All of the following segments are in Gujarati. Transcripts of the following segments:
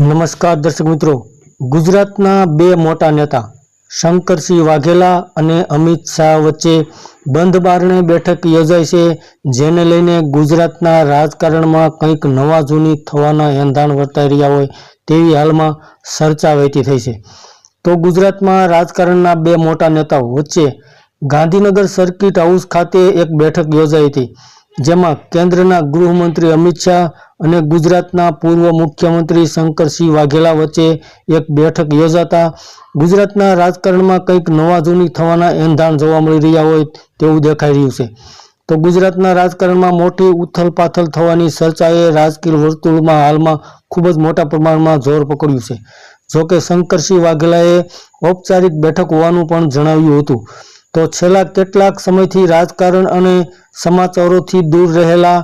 નમસ્કાર દર્શક મિત્રો. ગુજરાતના બે મોટા નેતા, શંકરસિંહ વાઘેલા અને અમિત શાહ વચ્ચે બંધ બારણે બેઠક યોજાઈ છે, જેને લઈને ગુજરાતના રાજકારણમાં કંઈક નવા જૂની થવાના એંધાણ વર્તાઈ રહ્યા હોય તેવી હાલમાં ચર્ચા વહેતી થઈ છે. તો ગુજરાતમાં રાજકારણના બે મોટા નેતાઓ વચ્ચે ગાંધીનગર સર્કિટ હાઉસ ખાતે એક બેઠક યોજાઈ હતી. જેમાં કેન્દ્રના ગૃહમંત્રી અમિત શાહ અને ગુજરાતના પૂર્વ મુખ્યમંત્રી શંકરસિંહ વાઘેલા વચ્ચે એક બેઠક યોજાતા ગુજરાતના રાજકારણમાં કંઈક નવા જૂની થવાના એંધાણ જોવા મળી રહ્યા હોય તેવું દેખાઈ રહ્યું છે. તો ગુજરાતના રાજકારણમાં મોટી ઉથલપાથલ થવાની ચર્ચાએ રાજકીય વર્તુળમાં હાલમાં ખૂબ જ મોટા પ્રમાણમાં જોર પકડ્યું છે. જોકે શંકરસિંહ વાઘેલાએ ઔપચારિક બેઠક હોવાનું પણ જણાવ્યું હતું. તો છેલ્લા કેટલાક સમયથી રાજકારણ અને સમાચારોથી દૂર રહેલા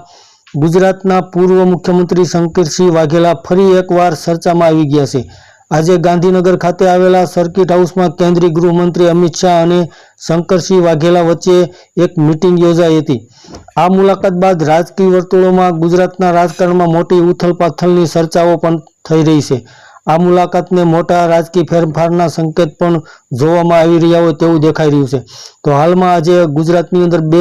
ગુજરાતના પૂર્વ મુખ્યમંત્રી શંકરસિંહ વાઘેલા ફરી એકવાર ચર્ચામાં આવી ગયા છે. આજે ગાંધીનગર ખાતે આવેલા સર્કિટ હાઉસમાં કેન્દ્રીય ગૃહમંત્રી અમિત શાહ અને શંકરસિંહ વાઘેલા વચ્ચે એક મિટિંગ યોજાઈ હતી. આ મુલાકાત બાદ રાજકીય વર્તુળોમાં ગુજરાતના રાજકારણમાં મોટી ઉથલપાથલની ચર્ચાઓ પણ થઈ રહી છે. આ મુલાકાતને મોટા રાજકીય ફેરફારના સંકેત પણ જોવામાં આવી રહ્યા હોય તેવું દેખાઈ રહ્યું છે. તો હાલમાં આજે ગુજરાતની અંદર બે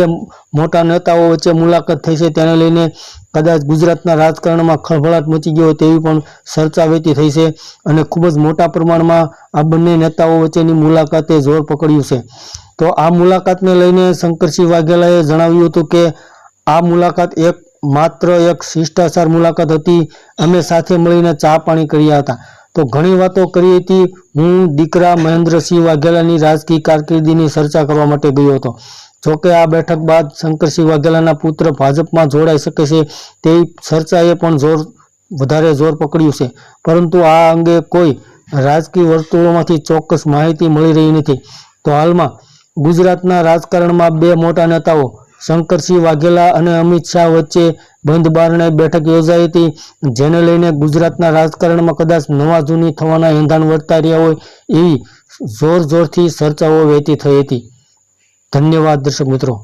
મોટા નેતાઓ વચ્ચે મુલાકાત થઈ છે. તેને લઈને કદાચ ગુજરાતના રાજકારણમાં ખળભળાટ મચી ગયો હોય તેવી પણ ચર્ચા વહેતી થઈ છે અને ખૂબ જ મોટા પ્રમાણમાં આ બંને નેતાઓ વચ્ચેની મુલાકાતે જોર પકડ્યું છે. તો આ મુલાકાતને લઈને શંકરસિંહ વાઘેલાએ જણાવ્યું હતું કે આ મુલાકાત એક માત્ર એક શિષ્ટાચાર મુલાકાત હતી. અમે સાથે મળીને ચા પાણી કર્યા હતા. તો ઘણી વાતો કરી હતી. હું, દીકરા મહેન્દ્રસિંહ વાઘેલાની રાજકીય કારકિર્દીની ચર્ચા કરવા માટે ગયો હતો. જોકે આ બેઠક બાદ શંકરસિંહ વાઘેલાના પુત્ર ભાજપમાં જોડાઈ શકે છે તેવી ચર્ચાએ પણ જોર, વધારે જોર પકડ્યું છે. પરંતુ આ અંગે કોઈ રાજકીય વર્તુળોમાંથી ચોક્કસ માહિતી મળી રહી નથી. તો હાલમાં ગુજરાતના રાજકારણમાં બે મોટા નેતાઓ શંકરસિંહ વાઘેલા અને અમિત શાહ વચ્ચે બંધ બારણે બેઠક યોજાઈ હતી, જેને લઈને ગુજરાતના રાજકારણમાં કદાચ નવા જૂની થવાના એંધાણ વર્તા રહ્યા હોય એવી જોર જોરથી ચર્ચાઓ વહેતી થઈ હતી. ધન્યવાદ, દર્શક મિત્રો.